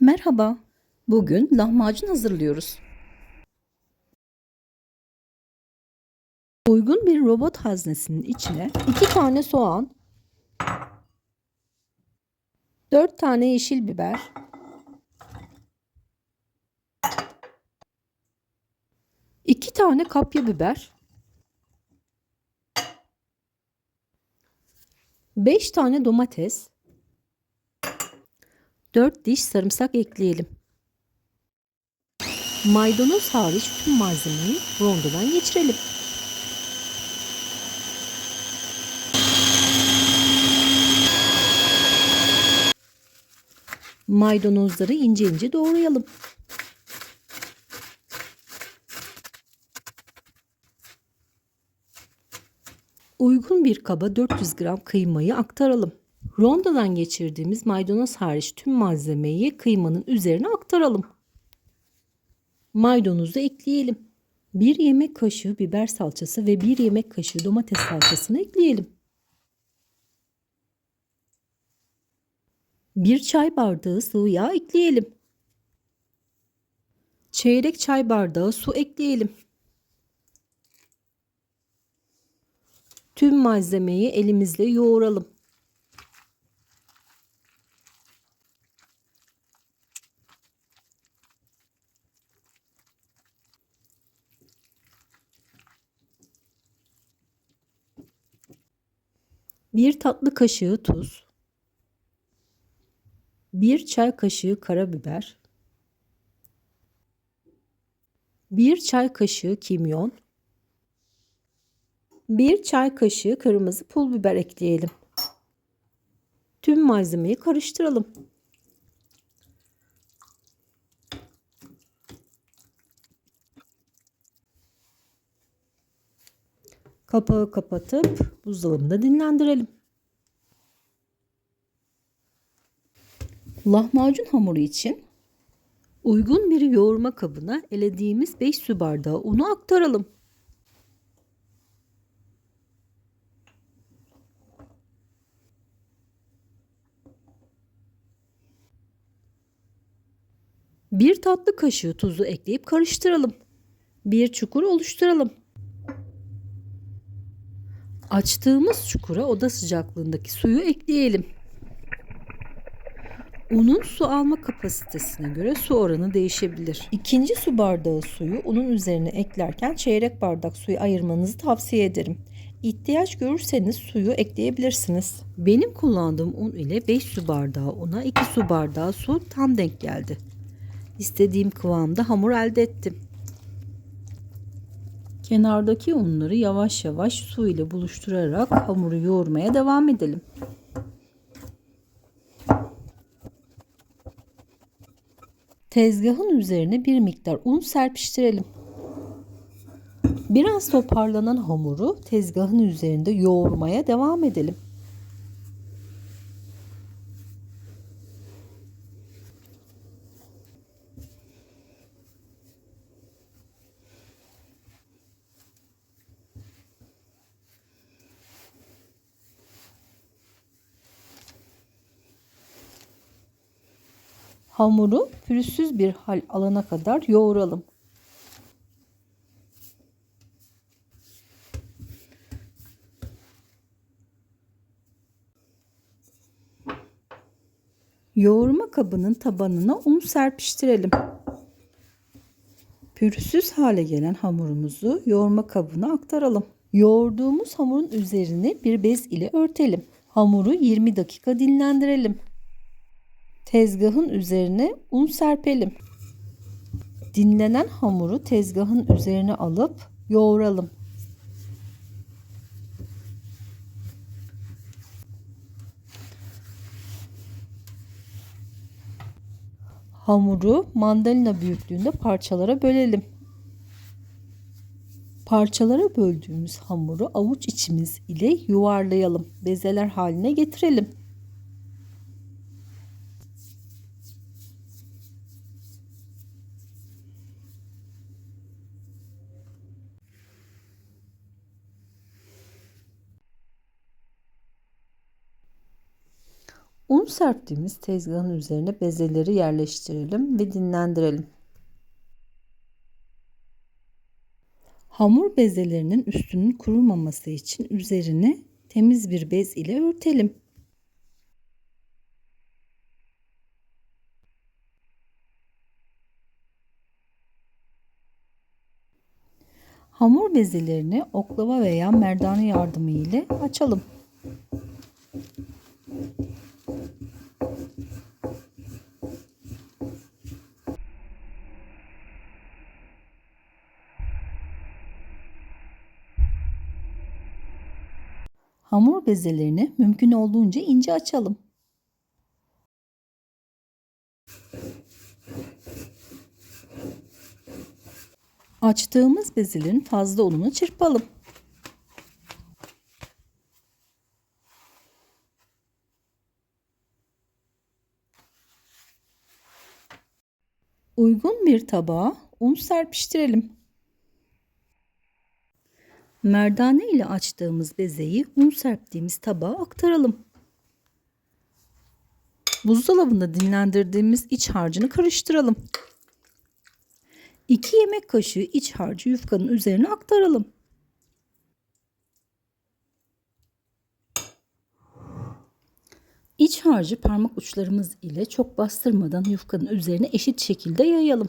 Merhaba. Bugün lahmacun hazırlıyoruz. Uygun bir robot haznesinin içine 2 tane soğan, 4 tane yeşil biber, 2 tane kapya biber, 5 tane domates, 4 diş sarımsak ekleyelim. Maydanoz hariç tüm malzemeyi rondodan geçirelim. Maydanozları ince ince doğrayalım. Uygun bir kaba 400 gram kıymayı aktaralım. Rondodan geçirdiğimiz maydanoz hariç tüm malzemeyi kıymanın üzerine aktaralım. Maydanozu ekleyelim. 1 yemek kaşığı biber salçası ve 1 yemek kaşığı domates salçasını ekleyelim. 1 çay bardağı sıvı yağ ekleyelim. Çeyrek çay bardağı su ekleyelim. Tüm malzemeyi elimizle yoğuralım. Bir tatlı kaşığı tuz, bir çay kaşığı karabiber, bir çay kaşığı kimyon, bir çay kaşığı kırmızı pul biber ekleyelim. Tüm malzemeyi karıştıralım. Kapağı kapatıp buzdolabında dinlendirelim. Lahmacun hamuru için uygun bir yoğurma kabına elediğimiz 5 su bardağı unu aktaralım. Bir tatlı kaşığı tuzu ekleyip karıştıralım. Bir çukur oluşturalım. Açtığımız çukura oda sıcaklığındaki suyu ekleyelim. Unun su alma kapasitesine göre su oranı değişebilir. İkinci su bardağı suyu unun üzerine eklerken çeyrek bardak suyu ayırmanızı tavsiye ederim. İhtiyaç görürseniz suyu ekleyebilirsiniz. Benim kullandığım un ile 5 su bardağı una 2 su bardağı su tam denk geldi. İstediğim kıvamda hamur elde ettim. Kenardaki unları yavaş yavaş su ile buluşturarak hamuru yoğurmaya devam edelim. Tezgahın üzerine bir miktar un serpiştirelim. Biraz toparlanan hamuru tezgahın üzerinde yoğurmaya devam edelim. Hamuru pürüzsüz bir hal alana kadar yoğuralım. Yoğurma kabının tabanına un serpiştirelim. Pürüzsüz hale gelen hamurumuzu yoğurma kabına aktaralım. Yoğurduğumuz hamurun üzerine bir bez ile örtelim. Hamuru 20 dakika dinlendirelim. Tezgahın üzerine un serpelim. Dinlenen hamuru tezgahın üzerine alıp yoğuralım. Hamuru mandalina büyüklüğünde parçalara bölelim. Parçalara böldüğümüz hamuru avuç içimiz ile yuvarlayalım. Bezeler haline getirelim. Un serptiğimiz tezgahın üzerine bezeleri yerleştirelim ve dinlendirelim. Hamur bezelerinin üstünün kurumaması için üzerini temiz bir bez ile örtelim. Hamur bezelerini oklava veya merdane yardımı ile açalım. Hamur bezelerini mümkün olduğunca ince açalım. Açtığımız bezelerin fazla ununu çırpalım. Uygun bir tabağa un serpiştirelim. Merdane ile açtığımız bezeyi un serptiğimiz tabağa aktaralım. Buzdolabında dinlendirdiğimiz iç harcını karıştıralım. 2 yemek kaşığı iç harcı yufkanın üzerine aktaralım. İç harcı parmak uçlarımız ile çok bastırmadan yufkanın üzerine eşit şekilde yayalım.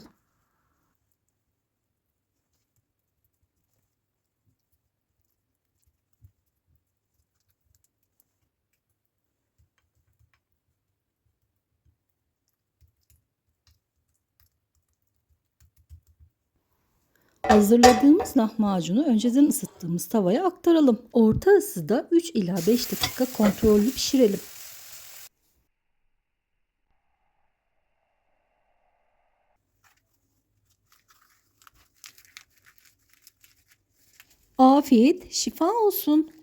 Hazırladığımız lahmacunu önceden ısıttığımız tavaya aktaralım. Orta ısıda 3 ila 5 dakika kontrollü pişirelim. Afiyet, şifa olsun.